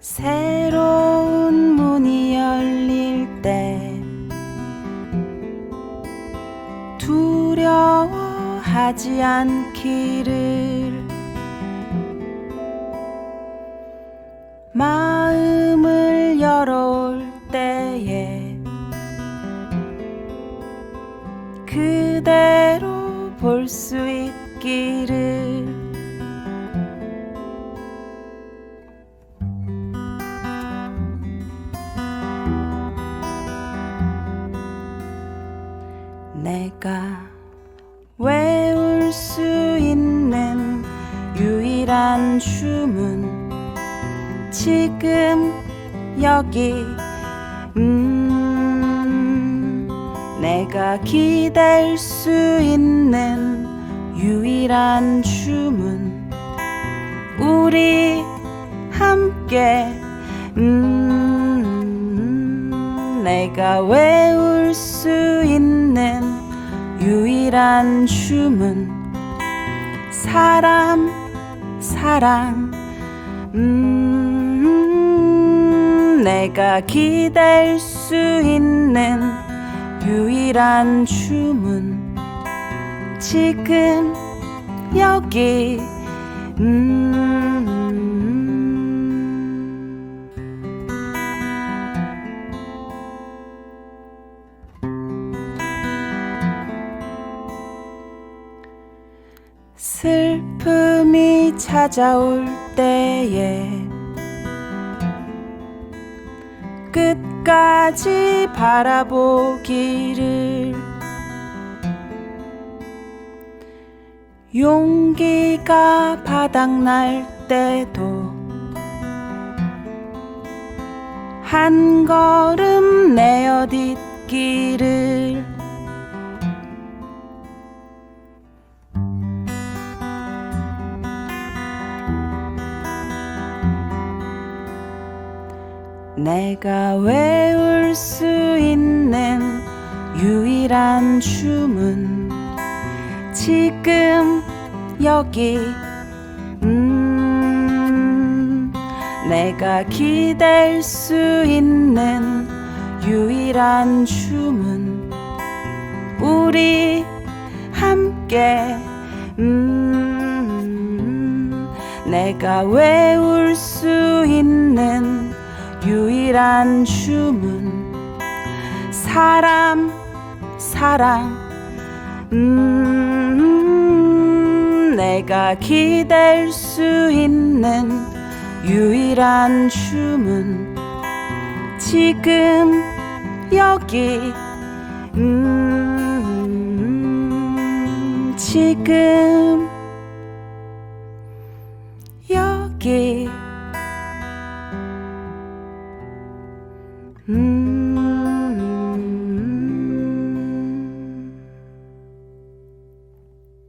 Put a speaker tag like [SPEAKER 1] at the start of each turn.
[SPEAKER 1] 새로운 문이 열릴 때 두려워하지 않기를 마음을 열어올 때에 그대로 볼 수 있기를 외울 수 있는 유일한 춤은 지금 여기. 음 내가 기댈 수 있는 유일한 춤은 우리 함께. 음 내가 외울 수 있는 유일한 춤은 사람 사랑 음 내가 기댈 수 있는 유일한 춤은 지금 여기. 음 슬픔이 찾아올 때에 끝까지 바라보기를 용기가 바닥날 때도 한 걸음 내어 딛기를 내가 외울 수 있는 유일한 춤은 지금 여기. 음 내가 기댈 수 있는 유일한 춤은 우리 함께. 음 내가 외울 수 유일한 춤은 사람 사랑. 음 내가 기댈 수 있는 유일한 춤은 지금 여기. 음 지금 여기